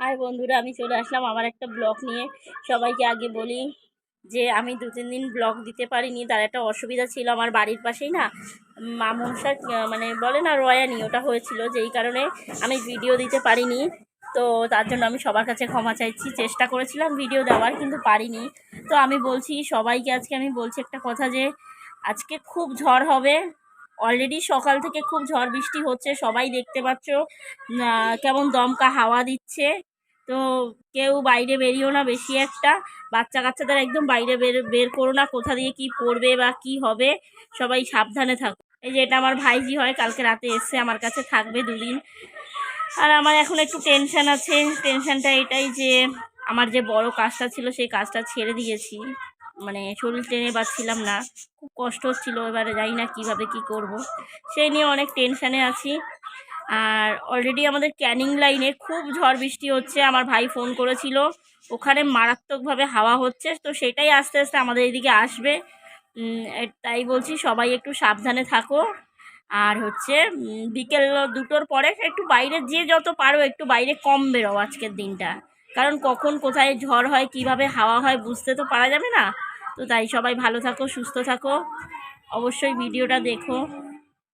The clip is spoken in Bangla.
হাই বন্ধুরা, আমি চলে আসলাম আমার একটা ব্লগ নিয়ে। সবাইকে আগে বলি যে, আমি দু তিন দিন ব্লগ দিতে পারিনি, তার একটা অসুবিধা ছিল আমার বাড়ির পাশেই না। মামনসার মানে বলে না রয়ানি ওটা হয়েছিল, যেই কারণে আমি ভিডিও দিতে পারিনি। তো তার জন্য আমি সবার কাছে ক্ষমা চাইছি, চেষ্টা করেছিলাম ভিডিও দেওয়ার, কিন্তু পারিনি। তো আমি বলছি, সবাইকে আজকে আমি বলছি একটা কথা যে, আজকে খুব ঝড় হবে। অলরেডি সকাল থেকে খুব ঝড় বৃষ্টি হচ্ছে, সবাই দেখতে পাচ্ছ কেমন দমকা হাওয়া দিচ্ছে। তো কেউ বাইরে বেরিও না বেশি একটা। বাচ্চা কাচ্চাদের একদম বাইরে বের বের করো না, কোথা দিয়ে কি পড়বে বা কি হবে, সবাই সাবধানে থাকো। এই যে এটা আমার ভাইজি হয়, কালকে রাতে এসছে আমার কাছে থাকবে দুদিন। আর আমার এখন একটু টেনশান আছে টেনশানটা এটাই যে আমার যে বড় কাজটা ছিল, সেই কাজটা ছেড়ে দিয়েছি। মানে শরীর টেনে পাচ্ছিলাম না, খুব কষ্ট হচ্ছিল, এবারে জানি না কীভাবে কি করব। সেই নিয়ে অনেক টেনশানে আছি। আর অলরেডি আমাদের ক্যানিং লাইনে খুব ঝড় বৃষ্টি হচ্ছে, আমার ভাই ফোন করেছিল। ওখানে মারাত্মকভাবে হাওয়া হচ্ছে, তো সেটাই আস্তে আস্তে আমাদের এদিকে আসবে। তাই বলছি সবাই একটু সাবধানে থাকো। আর হচ্ছে বিকেল দুটোর পরে একটু বাইরে, যে যত পারো একটু বাইরে কম বেরো আজকের দিনটা। কারণ কখন কোথায় ঝড় হয়, কীভাবে হাওয়া হয় বুঝতে তো পারা যাবে না। তো তাই সবাই ভালো থাকো, সুস্থ থাকো। অবশ্যই ভিডিওটা দেখো।